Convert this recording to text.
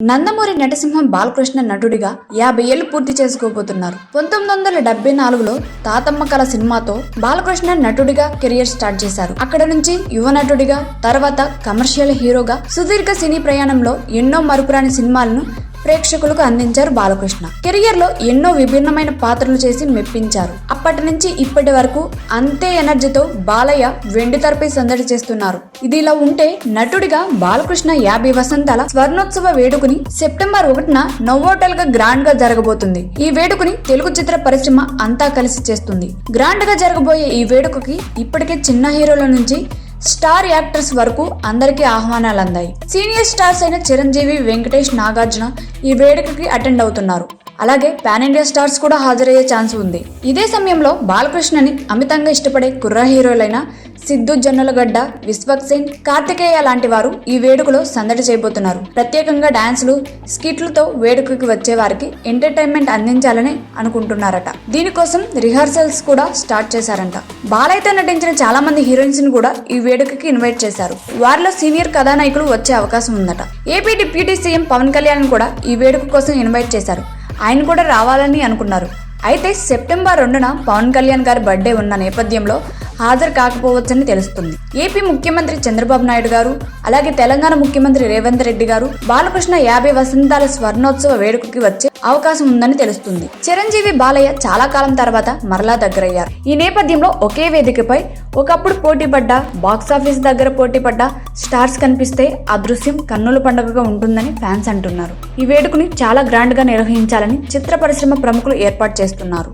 నందమూరి నటసింహం బాలకృష్ణ నటుడిగా యాభై ఏళ్ళు పూర్తి చేసుకోబోతున్నారు. పంతొమ్మిది వందల డెబ్బై నాలుగులో తాతమ్మ కళ సినిమాతో బాలకృష్ణ నటుడిగా కెరియర్ స్టార్ట్ చేశారు. అక్కడ నుంచి యువ నటుడిగా తర్వాత కమర్షియల్ హీరోగా సుదీర్ఘ సినీ ప్రయాణంలో ఎన్నో మరుపురాని సినిమాలను ప్రేక్షకులకు అందించారు బాలకృష్ణ. కెరియర్లో ఎన్నో విభిన్నమైన పాత్రలు చేసి మెప్పించారు. అప్పటి నుంచి ఇప్పటి వరకు అంతే ఎనర్జీతో బాలయ్య వెండి తెరపై సందడి చేస్తున్నారు. ఇదిలా ఉంటే నటుడిగా బాలకృష్ణ యాభై వసంతాల స్వర్ణోత్సవ వేడుకని సెప్టెంబర్ ఒకటిన నోవోటల్గా గ్రాండ్గా జరగబోతుంది. ఈ వేడుకని తెలుగు చిత్ర పరిశ్రమ అంతా కలిసి చేస్తుంది. గ్రాండ్గా జరగబోయే ఈ వేడుకకి ఇప్పటికే చిన్న హీరోల నుంచి స్టార్ యాక్టర్స్ వరకు అందరికీ ఆహ్వానాలు అందాయి సీనియర్ స్టార్స్ అయిన చిరంజీవి వెంకటేష్ నాగార్జున ఈ వేడుకకి అటెండ్ అవుతున్నారు. అలాగే పాన్ ఇండియా స్టార్స్ కూడా హాజరయ్యే ఛాన్స్ ఉంది. ఇదే సమయంలో బాలకృష్ణని అమితంగా ఇష్టపడే కుర్ర హీరోలైన సిద్ధు జొన్నలగడ్డ విశ్వక్ సేన్ కార్తికేయ లాంటి వారు ఈ వేడుకలో సందడి చేయబోతున్నారు. ప్రత్యేకంగా డాన్సులు స్కిట్లతో వేడుకకి వచ్చే వారికి ఎంటర్టైన్మెంట్ అందించాలని అనుకుంటున్నారట. దీనికోసం రిహార్సల్స్ కూడా స్టార్ట్ చేశారంట. బాలయ్యతో నటించిన చాలా మంది హీరోయిన్స్ని కూడా ఈ వేడుకకి ఇన్వైట్ చేశారు. వారిలో సీనియర్ కథానాయకులు వచ్చే అవకాశం ఉందట. AP deputy CM Pawan Kalyan కూడా ఈ వేడుక కోసం ఇన్వైట్ చేశారు. ఆయన కూడా రావాలని అనుకున్నారు. అయితే సెప్టెంబర్ రెండున పవన్ కళ్యాణ్ గారి బర్త్డే ఉన్న నేపథ్యంలో హాజరు కాకపోవచ్చని తెలుస్తుంది. ఏపీ ముఖ్యమంత్రి చంద్రబాబు నాయుడు గారు అలాగే తెలంగాణ ముఖ్యమంత్రి రేవంత్ రెడ్డి గారు బాలకృష్ణ యాభై వసంతాల స్వర్ణోత్సవ వేడుకకి వచ్చే అవకాశం ఉందని తెలుస్తుంది. చిరంజీవి బాలయ్య చాలా కాలం తర్వాత మరలా దగ్గరయ్యారు. ఈ నేపథ్యంలో ఒకే వేదికపై ఒకప్పుడు పోటీపడ్డ బాక్సాఫీస్ దగ్గర పోటీపడ్డ స్టార్స్ కనిపిస్తే ఆ దృశ్యం కన్నుల పండుగగా ఉంటుందని ఫ్యాన్స్ అంటున్నారు. ఈ వేడుకని చాలా గ్రాండ్గా నిర్వహించాలని చిత్ర పరిశ్రమ ప్రముఖులు ఏర్పాటు చేస్తున్నారు.